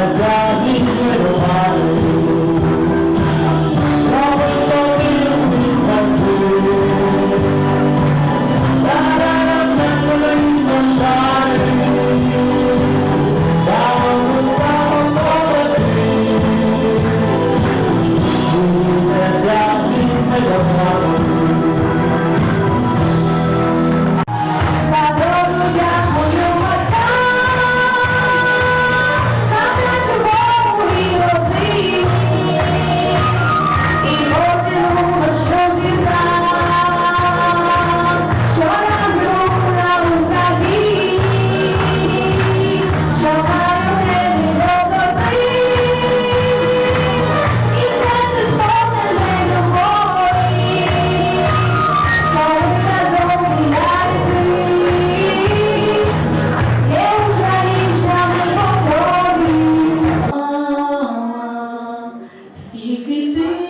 هذا Keeping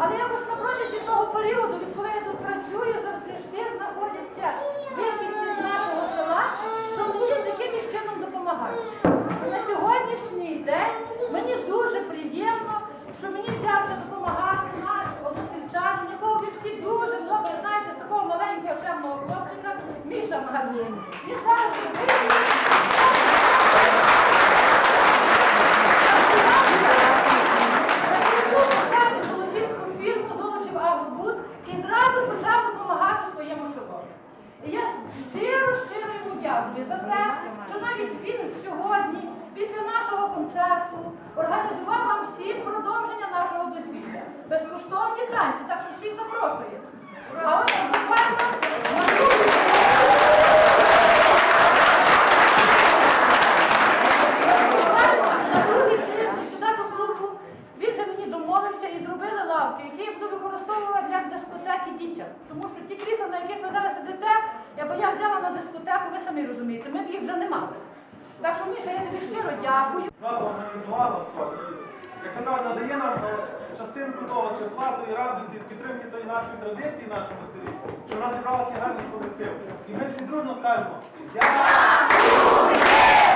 Але якось на протязі того періоду, відколи я тут працюю, завжди знаходяться вихідці з нашого села, що мені таким чином допомагають. На сьогоднішній день мені дуже приємно, що мені взявся допомагати наш односельчанин, якого ви всі дуже добре знаєте, з такого маленького шемного хлопчика Міша Магазин. І зараз ви... дякую за те, що навіть він сьогодні, після нашого концерту, організував нам всім продовження нашого дозвілля. Безкоштовні танці, так що всіх запрошуємо. А от буквально мені і зробили лавки, які я буду використовувати для дискотеки дітям. Тому що ті крісла, на яких ви зараз сидите, якби я взяла на дискотеку, ви самі розумієте, ми б їх вже не мали. Так що, Міша, я тобі щиро дякую. Влада організувала все. Як вона надає нам е, частинку того теплату і радості, підтримки тої нашої традиції нашому селі, що в нас зібралася гарний колектив. І ми всі дружно скажемо. Дякую!